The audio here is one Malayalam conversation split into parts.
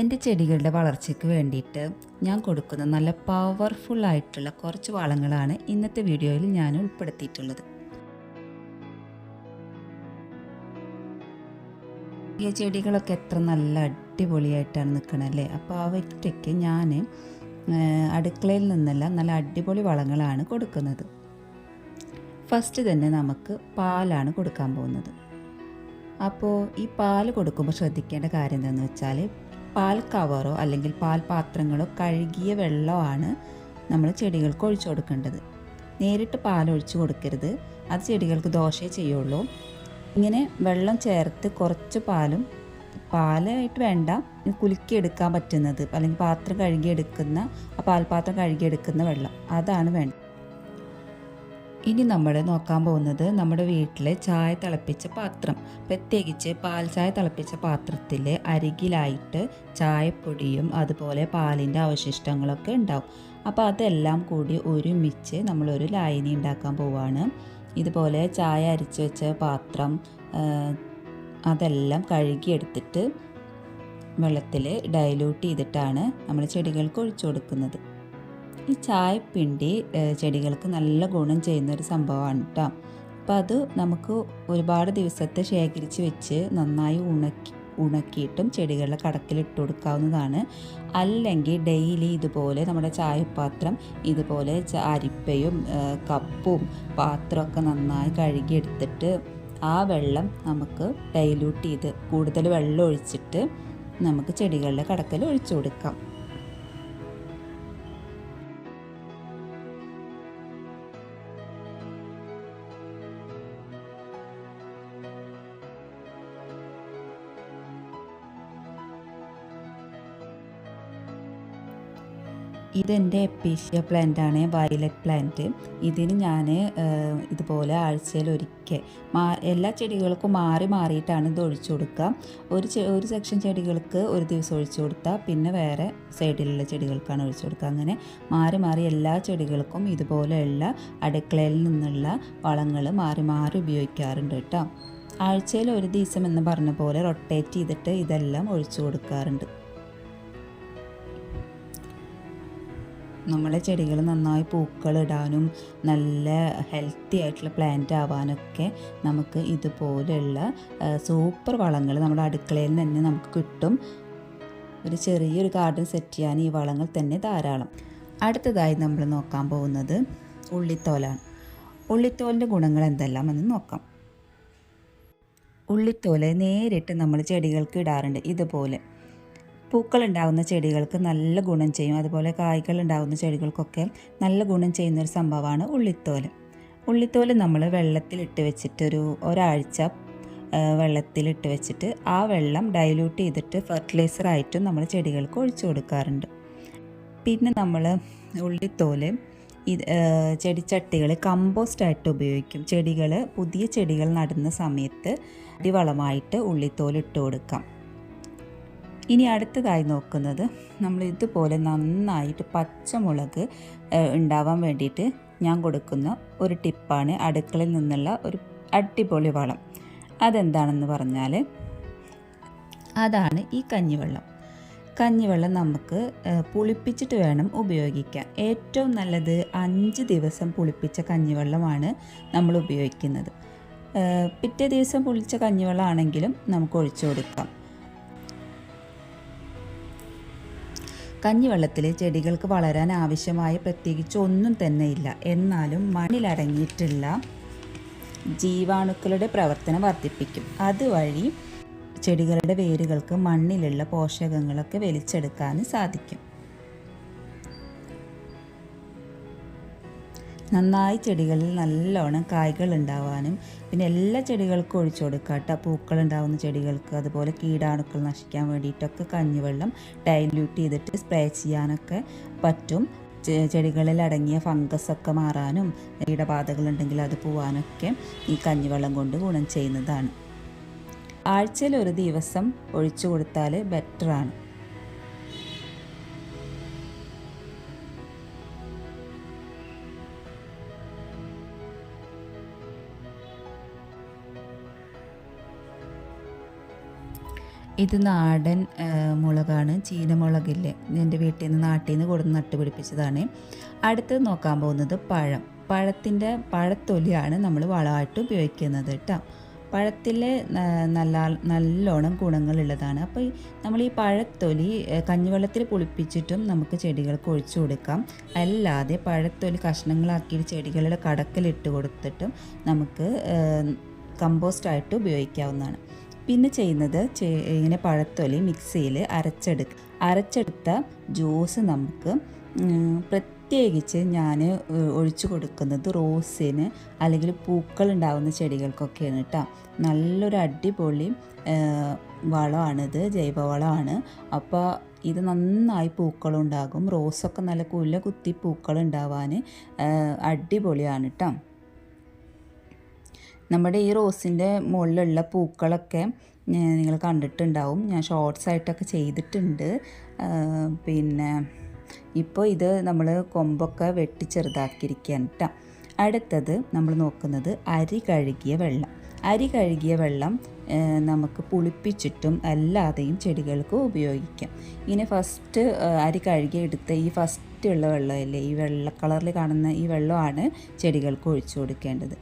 എന്റെ ചെടികളുടെ വളർച്ചയ്ക്ക് വേണ്ടിയിട്ട് ഞാൻ കൊടുക്കുന്ന നല്ല പവർഫുൾ ആയിട്ടുള്ള കുറച്ച് വളങ്ങളാണ് ഇന്നത്തെ വീഡിയോയിൽ ഞാൻ ഉൾപ്പെടുത്തിയിട്ടുള്ളത്. ഈ ചെടികളൊക്കെ എത്ര നല്ല അടിപൊളിയായിട്ടാണ് നിൽക്കണല്ലേ അപ്പോൾ അവയ്ക്കൊക്കെ ഞാൻ അടുക്കളയിൽ നിന്നല്ല നല്ല അടിപൊളി വളങ്ങളാണ് കൊടുക്കുന്നത്. ഫസ്റ്റ് തന്നെ നമുക്ക് പാലാണ് കൊടുക്കാൻ പോകുന്നത്. അപ്പോൾ ഈ പാൽ കൊടുക്കുമ്പോൾ ശ്രദ്ധിക്കേണ്ട കാര്യം എന്താണെന്ന് വെച്ചാൽ പാൽ കവറോ അല്ലെങ്കിൽ പാൽ പാത്രങ്ങളോ കഴുകിയ വെള്ളമാണ് നമ്മൾ ചെടികൾക്ക് ഒഴിച്ചു കൊടുക്കേണ്ടത്. നേരിട്ട് പാൽ ഒഴിച്ചു കൊടുക്കരുത്. അത് ചെടികൾക്ക് ദോഷമേ ചെയ്യുള്ളൂ. ഇങ്ങനെ വെള്ളം ചേർത്ത് കുറച്ച് പാലും പാലായിട്ട് വേണ്ട കുലുക്കിയെടുക്കാൻ പറ്റുന്നത് അല്ലെങ്കിൽ പാത്രം കഴുകിയെടുക്കുന്ന ആ പാൽപാത്രം കഴുകിയെടുക്കുന്ന വെള്ളം. അതാണ് വേണ്ടത്. ഇനി നമ്മൾ നോക്കാൻ പോകുന്നത് നമ്മുടെ വീട്ടിലെ ചായ തിളപ്പിച്ച പാത്രം. പ്രത്യേകിച്ച് പാൽ ചായ തിളപ്പിച്ച പാത്രത്തിൽ അരികിലായിട്ട് ചായപ്പൊടിയും അതുപോലെ പാലിന്റെ അവശിഷ്ടങ്ങളൊക്കെ ഉണ്ടാവും. അപ്പോൾ അതെല്ലാം കൂടി ഒരുമിച്ച് നമ്മളൊരു ലായനി ഉണ്ടാക്കാൻ പോവാണ്. ഇതുപോലെ ചായ അരിച്ചു വെച്ച പാത്രം അതെല്ലാം കഴുകിയെടുത്തിട്ട് വെള്ളത്തിൽ ഡൈലൂട്ട് ചെയ്തിട്ടാണ് നമ്മൾ ചെടികൾക്ക് ഒഴിച്ചു കൊടുക്കുന്നത്. ഈ ചായപ്പിണ്ടി ചെടികൾക്ക് നല്ല ഗുണം ചെയ്യുന്ന ഒരു സംഭവമാണ് കേട്ടോ അപ്പോൾ അത് നമുക്ക് ഒരുപാട് ദിവസത്തെ ശേഖരിച്ച് വെച്ച് നന്നായി ഉണക്കി ഉണക്കിയിട്ടും ചെടികളുടെ കടക്കിലിട്ട് കൊടുക്കാവുന്നതാണ്. അല്ലെങ്കിൽ ഡെയിലി ഇതുപോലെ നമ്മുടെ ചായപാത്രം ഇതുപോലെ അരിപ്പയും കപ്പും പാത്രമൊക്കെ നന്നായി കഴുകിയെടുത്തിട്ട് ആ വെള്ളം നമുക്ക് ഡൈല്യൂട്ട് ചെയ്ത് കൂടുതൽ വെള്ളം ഒഴിച്ചിട്ട് നമുക്ക് ചെടികളുടെ കടക്കൽ ഒഴിച്ചു കൊടുക്കാം. ഇതെന്റെ എപ്പീഷ്യ പ്ലാന്റ് ആണ് വയലറ്റ് പ്ലാന്റ് ഇതിന് ഞാൻ ഇതുപോലെ ആഴ്ചയിൽ ഒരിക്കൽ മാ എല്ലാ ചെടികൾക്കും മാറി മാറിയിട്ടാണ് ഇത് ഒഴിച്ചു കൊടുക്കുക. ഒരു ഒരു സെക്ഷൻ ചെടികൾക്ക് ഒരു ദിവസം ഒഴിച്ചു കൊടുത്താൽ പിന്നെ വേറെ സൈഡിലുള്ള ചെടികൾക്കാണ് ഒഴിച്ചു കൊടുക്കുക. അങ്ങനെ മാറി മാറി എല്ലാ ചെടികൾക്കും ഇതുപോലെയുള്ള അടുക്കളയിൽ നിന്നുള്ള വളങ്ങൾ മാറി മാറി ഉപയോഗിക്കാറുണ്ട് കേട്ടോ. ആഴ്ചയിൽ ഒരു ദിവസം എന്ന് പറഞ്ഞ പോലെ റൊട്ടേറ്റ് ചെയ്തിട്ട് ഇതെല്ലാം ഒഴിച്ചു കൊടുക്കാറുണ്ട്. നമ്മുടെ ചെടികൾ നന്നായി പൂക്കൾ ഇടാനും നല്ല ഹെൽത്തി ആയിട്ടുള്ള പ്ലാന്റ് ആവാനൊക്കെ നമുക്ക് ഇതുപോലെയുള്ള സൂപ്പർ വളങ്ങൾ നമ്മുടെ അടുക്കളയിൽ തന്നെ നമുക്ക് കിട്ടും. ഒരു ചെറിയൊരു ഗാർഡൻ സെറ്റ് ചെയ്യാൻ ഈ വളങ്ങൾ തന്നെ ധാരാളം. അടുത്തതായി നമ്മൾ നോക്കാൻ പോകുന്നത് ഉള്ളിത്തോലാണ്. ഉള്ളിത്തോലിന്റെ ഗുണങ്ങൾ എന്തെല്ലാം എന്ന് നോക്കാം. ഉള്ളിത്തോൽ നേരിട്ട് നമ്മൾ ചെടികൾക്ക് ഇടാറുണ്ട്. ഇതുപോലെ പൂക്കൾ ഉണ്ടാകുന്ന ചെടികൾക്ക് നല്ല ഗുണം ചെയ്യും. അതുപോലെ കായ്കൾ ഉണ്ടാകുന്ന ചെടികൾക്കൊക്കെ നല്ല ഗുണം ചെയ്യുന്ന ഒരു സംഭവമാണ് ഉള്ളിത്തോൽ. ഉള്ളിത്തോൽ നമ്മൾ വെള്ളത്തിലിട്ട് വെച്ചിട്ടൊരു ഒരാഴ്ച വെള്ളത്തിലിട്ട് വെച്ചിട്ട് ആ വെള്ളം ഡൈല്യൂട്ട് ചെയ്തിട്ട് ഫെർട്ടിലൈസർ ആയിട്ടും നമ്മൾ ചെടികൾക്ക് ഒഴിച്ചു കൊടുക്കാറുണ്ട്. പിന്നെ നമ്മൾ ഉള്ളിത്തോൽ ഇത് ചെടിച്ചട്ടികൾ കമ്പോസ്റ്റായിട്ട് ഉപയോഗിക്കും. ചെടികൾ പുതിയ ചെടികൾ നടുന്ന സമയത്ത് അടിവളമായിട്ട് ഉള്ളിത്തോൽ ഇട്ട് കൊടുക്കാം. ഇനി അടുത്തതായി നോക്കുന്നത് നമ്മൾ ഇതുപോലെ നന്നായിട്ട് പച്ചമുളക് ഉണ്ടാവാൻ വേണ്ടിയിട്ട് ഞാൻ കൊടുക്കുന്ന ഒരു ടിപ്പാണ് അടുക്കളയിൽ നിന്നുള്ള ഒരു അടിപൊളി വളം. അതെന്താണെന്ന് പറഞ്ഞാൽ അതാണ് ഈ കഞ്ഞിവെള്ളം. കഞ്ഞിവെള്ളം നമുക്ക് പുളിപ്പിച്ചിട്ട് വേണം ഉപയോഗിക്കാൻ. ഏറ്റവും നല്ലത് അഞ്ച് ദിവസം പുളിപ്പിച്ച കഞ്ഞിവെള്ളമാണ് നമ്മൾ ഉപയോഗിക്കുന്നത്. പിറ്റേ ദിവസം പുളിച്ച കഞ്ഞിവെള്ളമാണെങ്കിലും നമുക്ക് ഒഴിച്ചു കൊടുക്കാം. കഞ്ഞിവെള്ളത്തിൽ ചെടികൾക്ക് വളരാൻ ആവശ്യമായ പ്രത്യേകിച്ച് ഒന്നും തന്നെ ഇല്ല. എന്നാലും മണ്ണിലടങ്ങിയിട്ടുള്ള ജീവാണുക്കളുടെ പ്രവർത്തനം വർദ്ധിപ്പിക്കും. അതുവഴി ചെടികളുടെ വേരുകൾക്ക് മണ്ണിലുള്ള പോഷകങ്ങളൊക്കെ വലിച്ചെടുക്കാൻ സാധിക്കും. നന്നായി ചെടികളിൽ നല്ലോണം കായ്കൾ ഉണ്ടാവാനും പിന്നെ എല്ലാ ചെടികൾക്കും ഒഴിച്ചു കൊടുക്കുക കേട്ടോ പൂക്കൾ ഉണ്ടാവുന്ന ചെടികൾക്ക് അതുപോലെ കീടാണുക്കൾ നശിക്കാൻ വേണ്ടിയിട്ടൊക്കെ കഞ്ഞിവെള്ളം ഡൈല്യൂട്ട് ചെയ്തിട്ട് സ്പ്രേ ചെയ്യാനൊക്കെ പറ്റും. ചെടികളിൽ അടങ്ങിയ ഫംഗസ് ഒക്കെ മാറാനും കീടബാധകൾ ഉണ്ടെങ്കിൽ അത് പോവാനൊക്കെ ഈ കഞ്ഞിവെള്ളം കൊണ്ട് ഗുണം ചെയ്യുന്നതാണ്. ആഴ്ചയിൽ ഒരു ദിവസം ഒഴിച്ചു കൊടുത്താൽ ബെറ്ററാണ് ഇത് നാടൻ മുളകാണ് ചീനമുളകില്ലേ? എന്റെ വീട്ടിൽ നിന്ന് നാട്ടിൽ നിന്ന് കൊടുന്ന് നട്ടുപിടിപ്പിച്ചതാണ്. അടുത്തത് നോക്കാൻ പോകുന്നത് പഴം. പഴത്തിന്റെ പഴത്തൊലിയാണ് നമ്മൾ വളമായിട്ട് ഉപയോഗിക്കുന്നത് കേട്ടോ. പഴത്തിൽ നല്ല നല്ലോണം ഗുണങ്ങളുള്ളതാണ്. അപ്പോൾ നമ്മൾ ഈ പഴത്തൊലി കഞ്ഞിവെള്ളത്തിൽ പുളിപ്പിച്ചിട്ടും നമുക്ക് ചെടികൾക്ക് ഒഴിച്ചു കൊടുക്കാം. അല്ലാതെ പഴത്തൊലി കഷ്ണങ്ങളാക്കി ചെടികളുടെ കടക്കലിട്ട് കൊടുത്തിട്ടും നമുക്ക് കമ്പോസ്റ്റായിട്ട് ഉപയോഗിക്കാവുന്നതാണ്. പിന്നെ ചെയ്യുന്നത് ഇങ്ങനെ പഴത്തൊലി മിക്സിയിൽ അരച്ചെടുക്കുക അരച്ചെടുത്ത ജ്യൂസ് നമുക്ക് പ്രത്യേകിച്ച് ഞാൻ ഒഴിച്ചു കൊടുക്കുന്നത് റോസിന് അല്ലെങ്കിൽ പൂക്കൾ ഉണ്ടാകുന്ന ചെടികൾക്കൊക്കെയാണ് കേട്ടോ നല്ലൊരു അടിപൊളി വളമാണിത് ജൈവവളമാണ്. അപ്പോൾ ഇത് നന്നായി പൂക്കളുണ്ടാകും റോസൊക്കെ നല്ല കുല കുത്തി പൂക്കളുണ്ടാവാൻ അടിപൊളിയാണ് കേട്ടോ നമ്മുടെ ഈ റോസിന്റെ മുകളിലുള്ള പൂക്കളൊക്കെ നിങ്ങൾ കണ്ടിട്ടുണ്ടാവും. ഞാൻ ഷോർട്സ് ആയിട്ടൊക്കെ ചെയ്തിട്ടുണ്ട്. പിന്നെ ഇപ്പോൾ ഇത് നമ്മൾ കൊമ്പൊക്കെ വെട്ടി ചെറുതാക്കിയിരിക്കുകയാണ് കേട്ടോ അടുത്തത് നമ്മൾ നോക്കുന്നത് അരി കഴുകിയ വെള്ളം. അരി കഴുകിയ വെള്ളം നമുക്ക് പുളിപ്പിച്ചിട്ടും അല്ലാതെയും ചെടികൾക്ക് ഉപയോഗിക്കാം. ഇനി ഫസ്റ്റ് അരി കഴുകി എടുത്ത ഈ ഫസ്റ്റ് ഉള്ള വെള്ളമല്ലേ ഈ വെള്ള കളറിൽ കാണുന്ന ഈ വെള്ളമാണ് ചെടികൾക്ക് ഒഴിച്ചു കൊടുക്കേണ്ടത്.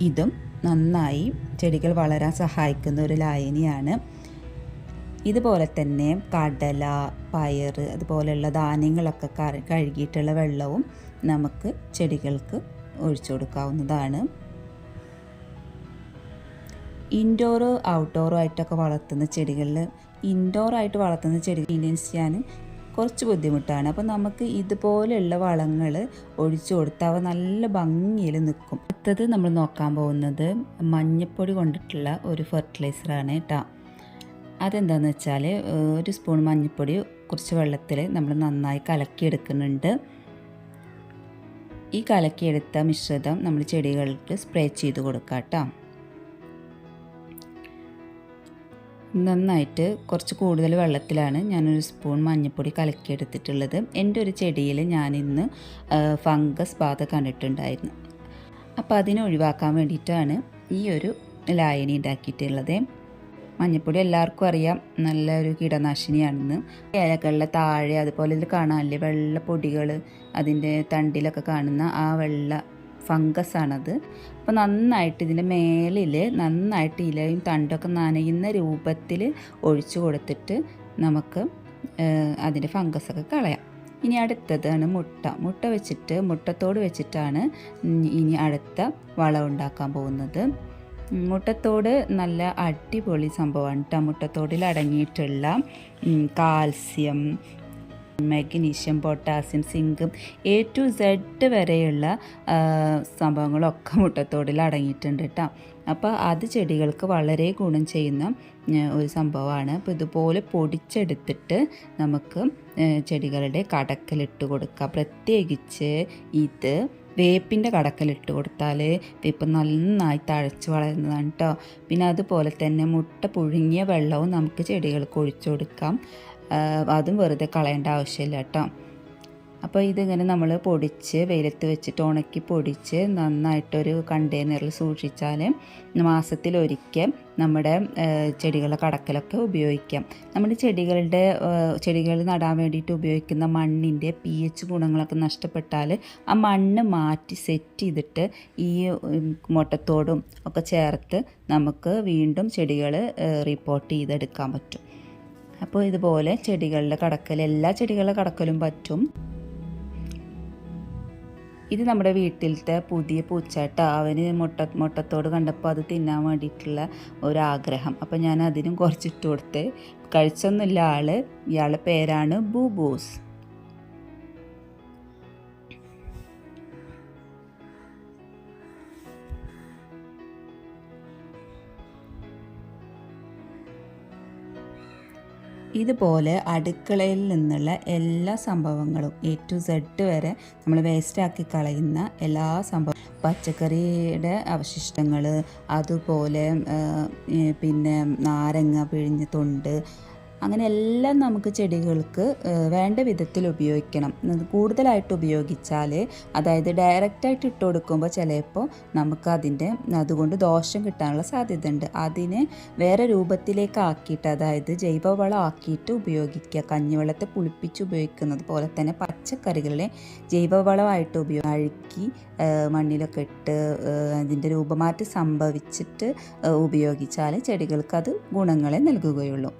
ഇതും നന്നായി ചെടികൾ വളരാൻ സഹായിക്കുന്ന ഒരു ലായനിയാണ്. ഇതുപോലെ തന്നെ കടല പയർ അതുപോലെയുള്ള ധാന്യങ്ങളൊക്കെ കഴുകിയിട്ടുള്ള വെള്ളവും നമുക്ക് ചെടികൾക്ക് ഒഴിച്ചു കൊടുക്കാവുന്നതാണ്. ഇൻഡോറ് ഔട്ട്ഡോറും ആയിട്ടൊക്കെ വളർത്തുന്ന ചെടികളിൽ ഇൻഡോറായിട്ട് വളർത്തുന്ന ചെടികൾ മെയിന്റെയിൻസ് ചെയ്യാൻ കുറച്ച് ബുദ്ധിമുട്ടാണ്. അപ്പോൾ നമുക്ക് ഇതുപോലെയുള്ള വളങ്ങൾ ഒഴിച്ചു കൊടുത്താൽ അവ നല്ല ഭംഗിയിൽ നിൽക്കും. അടുത്തത് നമ്മൾ നോക്കാൻ പോകുന്നത് മഞ്ഞപ്പൊടി കൊണ്ടിട്ടുള്ള ഒരു ഫെർട്ടിലൈസറാണ് കേട്ടോ അതെന്താണെന്ന് വെച്ചാൽ ഒരു സ്പൂൺ മഞ്ഞൾപ്പൊടി കുറച്ച് വെള്ളത്തിൽ നമ്മൾ നന്നായി കലക്കിയെടുക്കുന്നുണ്ട്. ഈ കലക്കിയെടുത്ത മിശ്രിതം നമ്മൾ ചെടികൾക്ക് സ്പ്രേ ചെയ്ത് കൊടുക്കാം കേട്ടോ നന്നായിട്ട് കുറച്ച് കൂടുതൽ വെള്ളത്തിലാണ് ഞാനൊരു സ്പൂൺ മഞ്ഞൾപ്പൊടി കലക്കിയെടുത്തിട്ടുള്ളത്. എന്റെ ഒരു ചെടിയിൽ ഞാനിന്ന് ഫംഗസ് ബാധ കണ്ടിട്ടുണ്ടായിരുന്നു. അപ്പോൾ അതിനെ ഒഴിവാക്കാൻ വേണ്ടിയിട്ടാണ് ഈ ഒരു ലായനി ഉണ്ടാക്കിയിട്ടുള്ളത്. മഞ്ഞൾപ്പൊടി എല്ലാവർക്കും അറിയാം നല്ലൊരു കീടനാശിനിയാണെന്ന്. ഇലകളിലെ താഴെ അതുപോലെ ഇതിൽ കാണാനില്ലേ വെള്ള പൊടികൾ അതിന്റെ തണ്ടിലൊക്കെ കാണുന്ന ആ വെള്ള ഫംഗസ് ആണത് അപ്പോൾ നന്നായിട്ട് ഇതിന്റെ മേലിൽ നന്നായിട്ട് ഇലയും തണ്ടൊക്കെ നനയുന്ന രൂപത്തിൽ ഒഴിച്ചു കൊടുത്തിട്ട് നമുക്ക് അതിന്റെ ഫംഗസൊക്കെ കളയാം. ഇനി അടുത്തതാണ് മുട്ട. മുട്ട വെച്ചിട്ട് മുട്ടത്തോട് വെച്ചിട്ടാണ് ഇനി അടുത്ത വളം ഉണ്ടാക്കാൻ പോകുന്നത്. മുട്ടത്തോട് നല്ല അടിപൊളി സംഭവമാണ് കേട്ടോ മുട്ടത്തോടിൽ അടങ്ങിയിട്ടുള്ള കാൽസ്യം മഗ്നീഷ്യം പൊട്ടാസ്യം സിങ്കും എ ടു സെഡ് വരെയുള്ള സംഭവങ്ങളൊക്കെ മുട്ടത്തോടിൽ അടങ്ങിയിട്ടുണ്ട് കേട്ടോ. അപ്പോൾ അത് ചെടികൾക്ക് വളരെ ഗുണം ചെയ്യുന്ന ഒരു സംഭവമാണ്. അപ്പോൾ ഇതുപോലെ പൊടിച്ചെടുത്തിട്ട് നമുക്ക് ചെടികളുടെ കടക്കലിട്ട് കൊടുക്കുക പ്രത്യേകിച്ച് ഇത് വേപ്പിന്റെ കടക്കലിട്ട് കൊടുത്താൽ വേപ്പ് നന്നായി തഴച്ച് വളരുന്നതാണ് കേട്ടോ. പിന്നെ അതുപോലെ തന്നെ മുട്ട പുഴുങ്ങിയ വെള്ളവും നമുക്ക് ചെടികൾക്ക് ഒഴിച്ചു കൊടുക്കാം. അതും വെറുതെ കളയേണ്ട ആവശ്യമില്ല കേട്ടോ. അപ്പോൾ ഇതിങ്ങനെ നമ്മൾ പൊടിച്ച് വെയിലത്ത് വെച്ചിട്ട് ഉണക്കി പൊടിച്ച് നന്നായിട്ടൊരു കണ്ടെയ്നറിൽ സൂക്ഷിച്ചാൽ മാസത്തിലൊരിക്കൽ നമ്മുടെ ചെടികളുടെ കടക്കലൊക്കെ ഉപയോഗിക്കാം. നമ്മുടെ ചെടികളുടെ ചെടികൾ നടാൻ വേണ്ടിയിട്ട് ഉപയോഗിക്കുന്ന മണ്ണിന്റെ പി എച്ച് ഗുണങ്ങളൊക്കെ നഷ്ടപ്പെട്ടാൽ ആ മണ്ണ് മാറ്റി സെറ്റ് ചെയ്തിട്ട് ഈ മുട്ടത്തോടും ഒക്കെ ചേർത്ത് നമുക്ക് വീണ്ടും ചെടികൾ റിപ്പോർട്ട് ചെയ്തെടുക്കാൻ പറ്റും. അപ്പോൾ ഇതുപോലെ ചെടികളുടെ കടക്കൽ എല്ലാ ചെടികളുടെ കടക്കലും പറ്റും. ഇത് നമ്മുടെ വീട്ടിലത്തെ പുതിയ പൂച്ചാട്ട അവന് മുട്ട മുട്ടത്തോട് കണ്ടപ്പോൾ അത് തിന്നാൻ വേണ്ടിയിട്ടുള്ള ഒരാഗ്രഹം. അപ്പോൾ ഞാൻ അതിനും കുറച്ചിട്ട് കൊടുത്ത് കഴിച്ചൊന്നുമില്ല ആൾ ഇയാളുടെ പേരാണ് ബൂബൂസ്. ഇതുപോലെ അടുക്കളയിൽ നിന്നുള്ള എല്ലാ സംഭവങ്ങളും എ ടു സെഡ് വരെ നമ്മൾ വേസ്റ്റാക്കി കളയുന്ന എല്ലാ സംഭവം പച്ചക്കറിയുടെ അവശിഷ്ടങ്ങൾ അതുപോലെ പിന്നെ നാരങ്ങ പിഴിഞ്ഞ തൊണ്ട് അങ്ങനെ എല്ലാം നമുക്ക് ചെടികൾക്ക് വേണ്ട വിധത്തിൽ ഉപയോഗിക്കണം. കൂടുതലായിട്ട് ഉപയോഗിച്ചാൽ അതായത് ഡയറക്റ്റായിട്ട് ഇട്ട് കൊടുക്കുമ്പോൾ ചിലപ്പോൾ നമുക്ക് അതിന്റെ അതുകൊണ്ട് ദോഷം കിട്ടാനുള്ള സാധ്യത ഉണ്ട് അതിനെ വേറെ രൂപത്തിലേക്ക് ആക്കിയിട്ട് അതായത് ജൈവവളം ആക്കിയിട്ട് ഉപയോഗിക്കുക കഞ്ഞിവെള്ളത്തെ പുളിപ്പിച്ച് ഉപയോഗിക്കുന്നത് പോലെ തന്നെ പച്ചക്കറികളെ ജൈവവളമായിട്ട് ഉപയോഗം അഴുക്കി മണ്ണിലൊക്കെ ഇട്ട് അതിന്റെ രൂപമാറ്റം സംഭവിച്ചിട്ട് ഉപയോഗിച്ചാൽ ചെടികൾക്ക് അത് ഗുണങ്ങളെ നൽകുകയുള്ളൂ.